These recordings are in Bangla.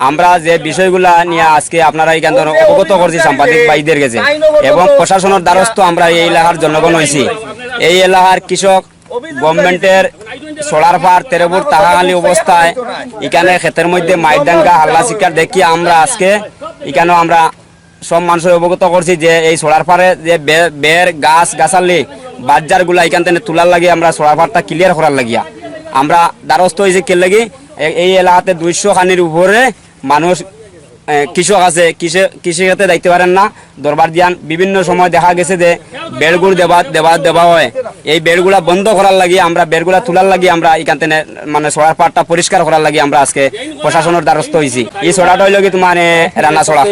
আমার যে বিষয়গুলা নিয়ে আজকে আপনারা এই কেন্দ্র অবগত করছি সাংবাদিক ভাইদের গেছে এবং প্রশাসনের দ্বারস্থ আমরা এই এলাকার জনগণ হয়েছি। এই এলাকার কৃষক গভর্নমেন্টের সোলার পার তেরোপুর তাহাখালি অবস্থায়। এখানে ক্ষেতের মধ্যে মাইডাঙ্গা হাল্লা শিকার দেখি আমরা আজকে। এখানেও আমরা সব মানুষের অবগত করছি যে এই সোলার পারে যে বের গাছ, গাছালি বাজারগুলা এখান থেকে তোলার লাগে আমরা সোলার পারটা ক্লিয়ার করার লাগিয়া। আমরা দ্বারস্থ হয়েছি কে লাগি এ- এই এলাকাতে দুইশো খানির উপরে মানুষ কৃষক আছে, কৃষি কৃষি খাতে দায়িত্ব পারেন না। দরবার দিয়ান, বিভিন্ন সময় দেখা গেছে যে বেড়গুড় দেওয়া দেওয়া দেওয়া হয়। এই বেড়গুলা বন্ধ করার লাগি, আমরা বেড়গুলা তোলার লাগি, আমরা এখান থেকে মানে সোলার পাটটা পরিষ্কার করার লাগি, আমরা আজকে প্রশাসনের দ্বারস্থ হয়েছি এই সোলাটা হইল কি তোমার রান্না সোলা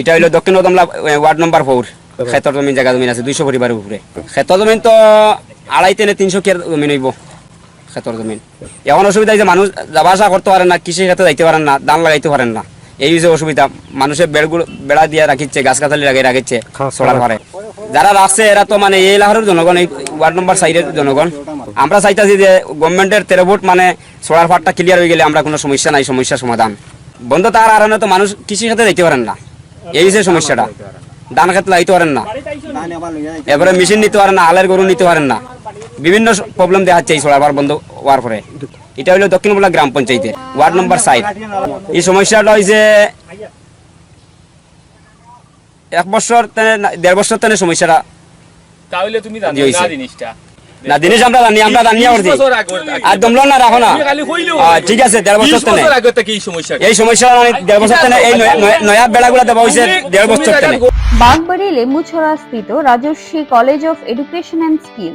এটা হইল দক্ষিণ দমলা ওয়ার্ড নম্বর ফোর। ক্ষেতর জমিন জায়গা জমিন আছে, দুইশো পরিবারের উপরে। ক্ষেত জমিন তো আড়াই তেনে তিনশো কের জমিন হইব, ক্ষেতর জমিন। এখন অসুবিধা যে মানুষ যাবা আসা করতে পারেন না কৃষি ক্ষেত্রে যাইতে পারেন না, ধান লাগাইতে পারেন না। এই হচ্ছে অসুবিধা মানুষের বেড়গুলো বেড়া দিয়ে রাখিচ্ছে গাছ গাছালি লাগিয়ে রাখিচ্ছে সোলার পারে যারা রাখছে এরা তো মানে এই এলাকার জনগণ এই ওয়ার্ড নম্বর সাইডের জনগণ। আমরা চাইতাছি যে গভর্নমেন্টের তেরো ভোট মানে সোলার পাটটা ক্লিয়ার হয়ে গেলে আমরা কোনো সমস্যা নাই সমস্যার সমাধান। বন্ধ তার কারণে তো মানুষ কৃষি সাথে যাইতে পারেন না। এই হচ্ছে সমস্যাটা। ধান ক্ষেত্রে লাগাইতে পারেন না। এবারে মেশিন নিতে পারেন না আলের গরু নিতে পারেন না। বিভিন্ন প্রবলেম দেখাচ্ছে এই সোলার বন্ধ হওয়ার পরে। এটা হলো দক্ষিণবলা গ্রাম পঞ্চায়েতের ওয়ার্ড নম্বর সাইড এই সমস্যাটা হয়েছে এক বছর দেড় বছর তেনে সমস্যাটা। তাহলে তুমি জানো না জিনিসটা। না জিনিস আমরা জানি আমরা আগে- আর দমল না রাখো না। ঠিক আছে দেড় বছর এই সমস্যা এই মানে দেড় বছর তেনে এই নয়া- নয়া দেওয়া হয়েছে দেড় বছর তেনে। বাগবাড়ি লেম্বুছড়া স্থিত Rajaswi college of education and skill.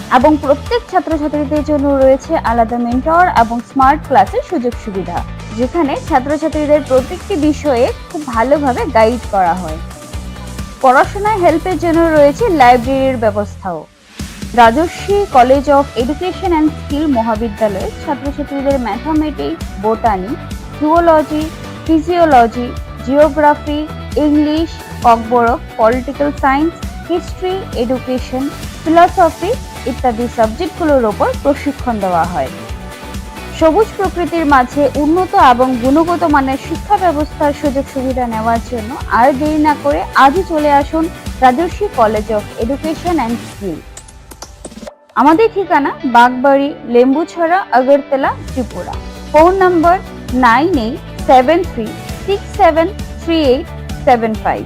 এবং প্রত্যেক ছাত্রছাত্রীদের জন্য রয়েছে আলাদা মেন্টর এবং স্মার্ট ক্লাসের সুযোগ সুবিধা, যেখানে ছাত্রছাত্রীদের প্রত্যেকটি বিষয়ে খুব ভালোভাবে গাইড করা হয়। পড়াশোনায় হেল্পের জন্য রয়েছে লাইব্রেরির ব্যবস্থাও। Rajaswi college of education and skill মহাবিদ্যালয়ে ছাত্রছাত্রীদের mathematics, botany, zoology, physiology, geography, English Kokborok political science, history, education, philosophy ইত্যাদি সাবজেক্টগুলোর ওপর প্রশিক্ষণ দেওয়া হয়। সবুজ প্রকৃতির মাঝে উন্নত এবং গুণগত মানের শিক্ষা ব্যবস্থার সুযোগ সুবিধা নেওয়ার জন্য আর দেরি না করে আজই চলে আসুন Rajaswi college of education and skill. আমাদের ঠিকানা Bagbari, Lembuchhara, Agartala, Tripura. Phone number nine eight seven three six seven three eight seven five.